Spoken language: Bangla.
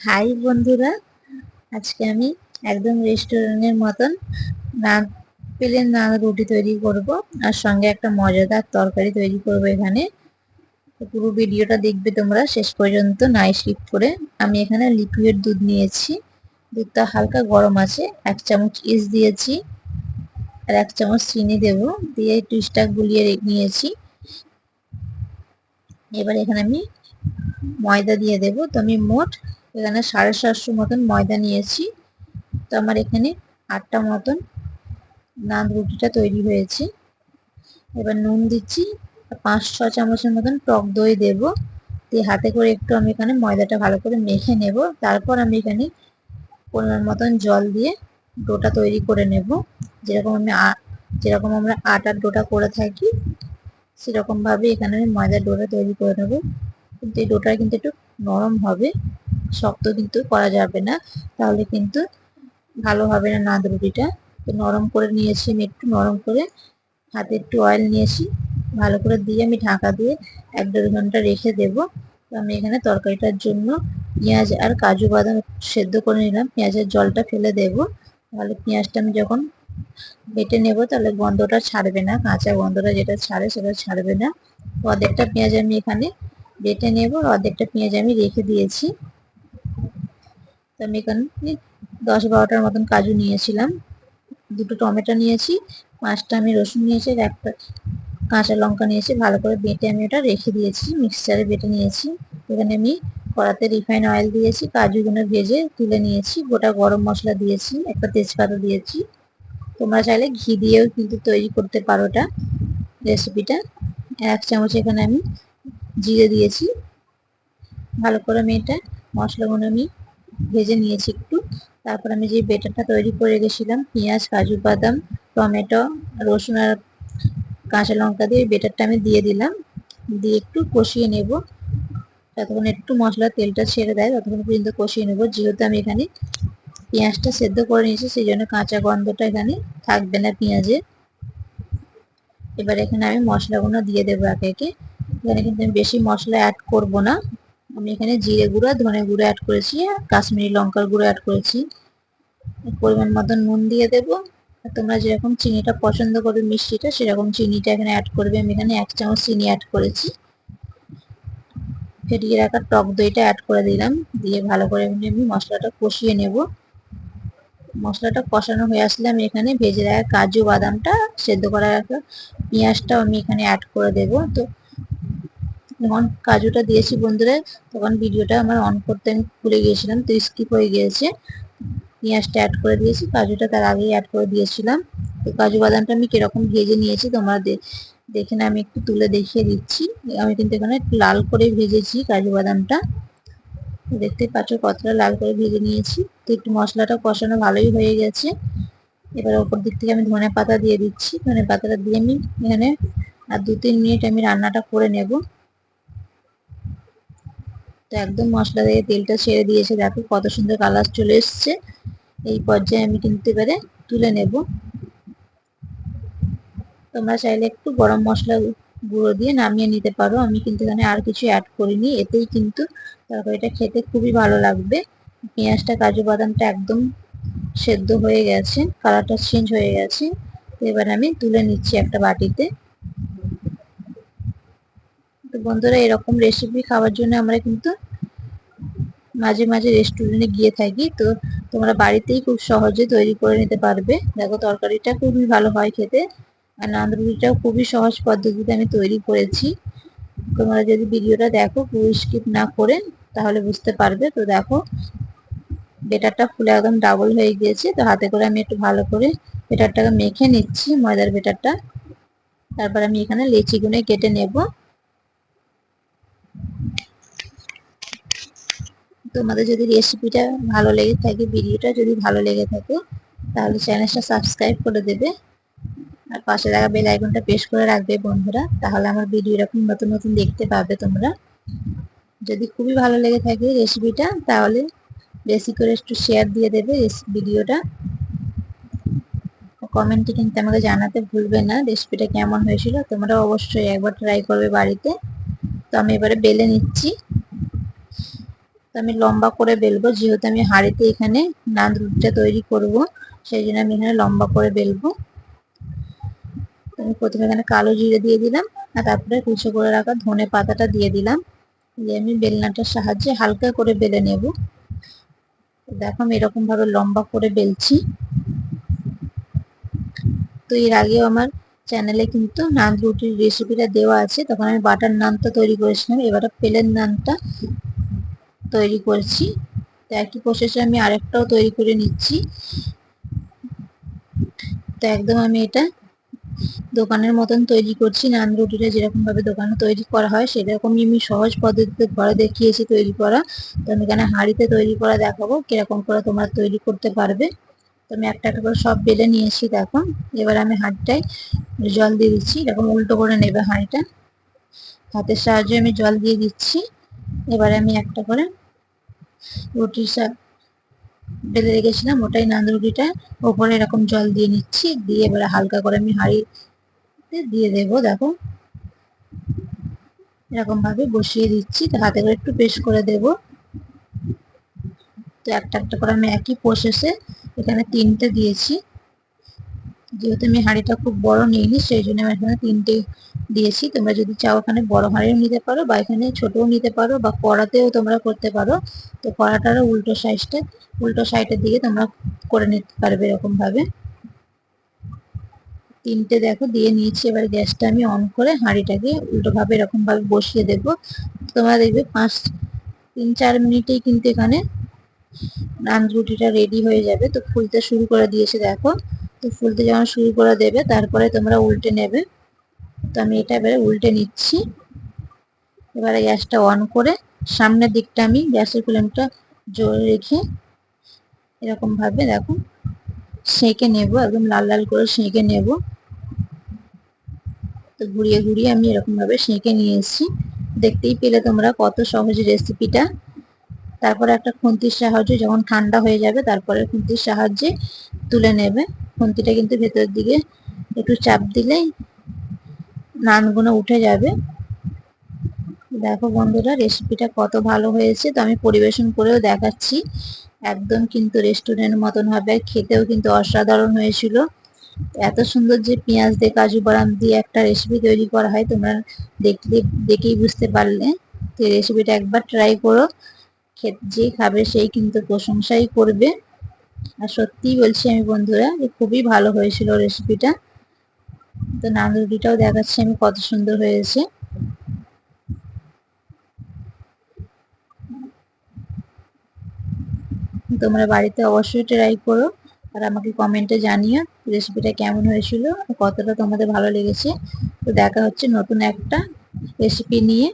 হাই বন্ধুরা, আজকে আমি একদম রেস্টুরেন্টের মতন নান প্লেন নান রুটি তৈরি করব আর সঙ্গে একটা মজাদার তরকারি তৈরি করব এখানে। পুরো ভিডিওটা দেখবে তোমরা, শেষ পর্যন্ত নাই স্কিপ করে। আমি এখানে লিকুইড দুধ নিয়েছি। দুধটা হালকা গরম আছে, এক চামচ ইস দিয়েছি আর এক চামচ চিনি দেব, দিয়ে একটু স্টাক গুলিয়ে নিয়েছি। এবার এখানে আমি ময়দা দিয়ে দেব। তো আমি মোট এখানে সাড়ে সাতশো মতন ময়দা নিয়েছি। তো আমার এখানে আটটা মতন নান রুটিটা তৈরি হয়েছে। এবার নুন দিচ্ছি, পাঁচ ছ চামচের মতন টক দই দেব। দিয়ে হাতে করে একটু আমি এখানে ময়দাটা ভালো করে মেখে নেব। তারপর আমি এখানে পরিমাণ মতন জল দিয়ে ডোটা তৈরি করে নেব। যেরকম আমি যেরকম আমরা আটার ডোটা করে থাকি সেরকম ভাবে এখানে আমি ময়দার ডোটা তৈরি করে নেব। কিন্তু এই ডোটা কিন্তু একটু নরম হবে। শক্ত কিন্তু করা যাবে না। তাহলে কিন্তু ভালো হবে না নাদ রুটিটা তো নরম করে নিয়েছি আমি একটু, নরম করে হাতে একটু অয়েল নিয়েছি। ভালো করে দিয়ে আমি ঢাকা দিয়ে এক দেড় ঘণ্টা রেখে দেব। আমি এখানে তরকারিটার জন্য পেঁয়াজ আর কাজু বাদাম সেদ্ধ করে নিলাম। পেঁয়াজের জলটা ফেলে দেব। তাহলে পেঁয়াজটা আমি যখন বেটে নেব, তাহলে গন্ধটা ছাড়বে না। কাঁচা গন্ধটা যেটা ছাড়ে সেটা ছাড়বে না। অর্ধেকটা পেঁয়াজ আমি এখানে বেটে নেব। অর্ধেকটা পেঁয়াজ আমি রেখে দিয়েছি। তো আমি এখানে দশ বারোটার মতন কাজু নিয়েছিলাম। দুটো টমেটো নিয়েছি, পাঁচটা আমি রসুন নিয়েছি একটা কাঁচা লঙ্কা নিয়েছি। ভালো করে বেটে আমি ওটা রেখে দিয়েছি, মিক্সচারে বেটে নিয়েছি। এখানে আমি কড়াতে রিফাইন অয়েল দিয়েছি, কাজুগুলো ভেজে তুলে নিয়েছি, গোটা গরম মশলা দিয়েছি, একটা তেজপাতা দিয়েছি। তোমরা চাইলে ঘি দিয়েও কিন্তু তৈরি করতে পারো ওটা রেসিপিটা। এক চামচ এখানে আমি জিরে দিয়েছি। ভালো করে আমি এটা মশলাগুলো আমি ভেজে নিয়েছি একটু। তারপর আমি যে বেটারটা তৈরি করে গেছিলাম পেঁয়াজ, কাজু, বাদাম, টমেটো, রসুন আর কাঁচা লঙ্কা দিয়ে বেটারটা আমি দিয়ে দিলাম। দিয়ে একটু কষিয়ে নেব। ততক্ষণ একটু মশলা তেলটা ছেড়ে দেয়, ততক্ষণ পর্যন্ত কষিয়ে নেব। যেহেতু আমি এখানে পেঁয়াজটা সেদ্ধ করে নিয়েছি, সেই জন্য কাঁচা গন্ধটা এখানে থাকবে না পেঁয়াজে। এবার এখানে আমি মশলাগুলো দিয়ে দেবো একে একে। এখানে কিন্তু আমি বেশি মশলা অ্যাড করব না। আমি এখানে জিরে গুঁড়া, ধনে গুঁড়ো অ্যাড করেছি, কাশ্মীরি লঙ্কার গুঁড়ো অ্যাড করেছি। পরিমাণ মতো নুন দিয়ে দেবো। তোমরা যেরকম চিনিটা পছন্দ করবে মিষ্টিটা, সেরকম চিনিটা এখানে অ্যাড করবে। আমি এখানে এক চামচ চিনি অ্যাড করেছি। ফেটিয়ে রাখা টক দইটা অ্যাড করে দিলাম। দিয়ে ভালো করে আমি মশলাটা কষিয়ে নেব। মশলাটা কষানো হয়ে আসলে আমি এখানে ভেজে রাখা কাজু বাদামটা, সেদ্ধ করা রাখা পেঁয়াজটাও আমি এখানে অ্যাড করে দেব। তো যখন কাজুটা দিয়েছি বন্ধুরা, তখন ভিডিওটা আমার অন করতে আমি ভুলে গিয়েছিলাম, তো স্কিপ হয়ে গিয়েছে। পেঁয়াজটা অ্যাড করে দিয়েছি, কাজুটা তার আগেই অ্যাড করে দিয়েছিলাম। তো কাজু বাদামটা আমি কীরকম ভেজে নিয়েছি তোমরা দেখে না আমি একটু তুলে দেখিয়ে দিচ্ছি। আমি কিন্তু এখানে লাল করে ভেজেছি কাজু বাদামটা। দেখতে পাচ্ছ কতটা লাল করে ভেজে নিয়েছি। তো একটু মশলাটা কষানো ভালোই হয়ে গেছে। এবার ওপর দিক থেকে আমি ধনে পাতা দিয়ে দিচ্ছি। ধনে পাতাটা দিয়ে আমি এখানে আর দু তিন মিনিট আমি রান্নাটা করে নেব। তো একদম মশলা দিয়ে তেলটা ছেড়ে দিয়েছে। দেখো কত সুন্দর কালার চলে এসছে। এই পর্যায়ে আমি কিন্তু এবারে তুলে নেব। তোমরা চাইলে একটু গরম মশলা গুঁড়ো দিয়ে নামিয়ে নিতে পারো। আমি কিন্তু এখানে আর কিছু অ্যাড করিনি। এতেই কিন্তু তরকারিটা খেতে খুবই ভালো লাগবে। পেঁয়াজটা, কাজু বাদামটা একদম সেদ্ধ হয়ে গেছে। কালারটা চেঞ্জ হয়ে গেছে। এবার আমি তুলে নিচ্ছি একটা বাটিতে। বন্ধুরা এরকম রেসিপি খাওয়ার জন্য আমরা কিন্তু মাঝে মাঝে রেস্টুরেন্টে গিয়ে থাকি। তো তোমরা বাড়িতেই খুব সহজে তৈরি করে নিতে পারবে। দেখো তরকারিটা খুবই ভালো হয় খেতে আর নান্দরুটিটাও খুবই সহজ পদ্ধতিতে আমি তৈরি করেছি। তোমরা যদি ভিডিওটা দেখো পুরো স্কিপ না করে, তাহলে বুঝতে পারবে। তো দেখো, বেটারটা ফুলে একদম ডাবল হয়ে গিয়েছে। তো হাতে করে আমি একটু ভালো করে বেটারটাকে মেখে নিচ্ছি, ময়দার বেটারটা। তারপর আমি এখানে লেচি গুনে কেটে নেব। তোমাদের যদি রেসিপিটা ভালো লেগে থাকে ভিডিওটা যদি ভালো লেগে থাকে, তাহলে চ্যানেলটা সাবস্ক্রাইব করে দেবে। আর পাশে থাকা বেল আইকনটা প্রেস করে রাখবে বন্ধুরা, তাহলে আমার ভিডিও এরকম নতুন নতুন দেখতে পাবে তোমরা। যদি খুবই ভালো লেগে থাকে রেসিপিটা তাহলে বেশি করে একটু শেয়ার দিয়ে দেবে ভিডিওটা কমেন্টে কিন্তু আমাকে জানাতে ভুলবে না রেসিপিটা কেমন হয়েছিল তোমরা অবশ্যই একবার ট্রাই করবে বাড়িতে। তো আমি এবারে বেলে নিচ্ছি। আমি লম্বা করে বেলবো, যেহেতু আমি হাঁড়িতে এখানে নান রুটিটা তৈরি করব, সেই জন্য আমি এখানে লম্বা করে বেলবো। আমি প্রথমে এখানে কালো জিরে দিয়ে দিলাম, আর তারপরে কুচো করে রাখা ধনে পাতাটা দিয়ে দিলাম। দিয়ে আমি বেলনাটার সাহায্যে হালকা করে বেলে নেব। দেখো আমি এরকম ভাবে লম্বা করে বেলছি। তো এর আগেও আমার চ্যানেলে কিন্তু নান রুটির রেসিপিটা দেওয়া আছে, তখন আমি বাটার নানটা তৈরি করেছিলাম, এবারে প্লেন নানটা তৈরি করছি। তো একই প্রসেসে আমি আরেকটাও তৈরি করে নিচ্ছি। তো একদম আমি এটা দোকানের মতন তৈরি করছি। নান রুটিটা যেরকম ভাবে দোকানে তৈরি করা হয়, সেরকমই আমি সহজ পদ্ধতিতে ঘরে দেখিয়েছি তৈরি করা। তো আমি এখানে হাঁড়িতে তৈরি করা দেখাবো, কীরকম করে তোমরা তৈরি করতে পারবে। তো আমি একটা একটা করে সব বেলে নিয়েছি, দেখো। এবার আমি হাঁড়িটায় জল দিয়ে দিচ্ছি। এরকম উল্টো করে নেবে হাঁড়িটা। হাতের সাহায্যে আমি জল দিয়ে দিচ্ছি। এবারে আমি একটা করে রুটির বেলে রেখেছিলাম, ওটাই নান রুটিটা। ওপরে এরকম জল দিয়ে নিচ্ছি, দিয়ে এবারে হালকা করে আমি হাঁড়িতে দিয়ে দেবো, দেখো। এরকম ভাবে বসিয়ে দিচ্ছি হাতে করে একটু পেস্ট করে দেব। তো একটা একটা করে আমি একই প্রসেসে এখানে তিনটে দিয়েছি। যেহেতু আমি হাঁড়িটা খুব বড় নিইনি, সেই জন্য আমি এখানে তিনটে দিয়েছি। তোমরা যদি চাও এখানে বড় হাঁড়িও নিতে পারো বা এখানে ছোটও নিতে পারো বা কড়াতেও তোমরা করতে পারো। তো কড়াটারও উল্টো সাইজটা, উল্টো সাইডের দিকে তোমরা করে নিতে পারবে এরকম ভাবে তিনটে দেখো, দিয়ে নিয়েছি। এবার গ্যাসটা আমি অন করে হাঁড়িটাকে উল্টো ভাবে এরকম ভাবে বসিয়ে দেব। তোমরা দেখবে পাঁচ, তিন, চার মিনিটেই কিন্তু এখানে নান রুটিটা রেডি হয়ে যাবে। তো ফুলতে শুরু করে দিয়েছে দেখো। তো ফুলতে যখন শুরু করে দেবে, তারপরে তোমরা উল্টে নেবে। তো আমি এটা এবারে উল্টে নিচ্ছি। এবারে গ্যাসটা অন করে সামনের দিকটা আমি গ্যাসের ফ্লেমটা জোরে রেখে এরকম ভাবে দেখো সেঁকে নেব, একদম লাল লাল করে সেঁকে নেব। তো ঘুরিয়ে ঘুরিয়ে আমি এরকম ভাবে সেঁকে নিয়ে এসেছি দেখতেই পেলে তোমরা কত সহজ রেসিপিটা তারপরে একটা খুন্তির সাহায্যে যখন ঠান্ডা হয়ে যাবে, তারপরে খুন্তির সাহায্যে তুলে নেবে। খুন্তিটা কিন্তু ভেতরের দিকে একটু চাপ দিলেই নানগুলো উঠে যাবে। দেখো বন্ধুরা রেসিপিটা কত ভালো হয়েছে। তো আমি পরিবেশন করেও দেখাচ্ছি। একদম কিন্তু রেস্টুরেন্ট মতন হবে। খেতেও কিন্তু অসাধারণ হয়েছিল। এত সুন্দর যে পেঁয়াজ দিয়ে কাজু বাদাম দিয়ে একটা রেসিপি তৈরি করা হয়, তোমরা দেখলে, দেখেই বুঝতে পারলে। তো এই রেসিপিটা একবার ট্রাই করো। যে খাবে সেই কিন্তু প্রশংসাই করবে। আর সত্যিই বলছি আমি বন্ধুরা যে খুবই ভালো হয়েছিল রেসিপিটা তো নান রুটিটাও দেখাচ্ছি আমি কত সুন্দর হয়েছে। তোমরা বাড়িতে অবশ্যই ট্রাই করো আর আমাকে কমেন্টে জানিও রেসিপিটা কেমন হয়েছিল কতটা তোমাদের ভালো লেগেছে। তো দেখা হচ্ছে নতুন একটা রেসিপি নিয়ে।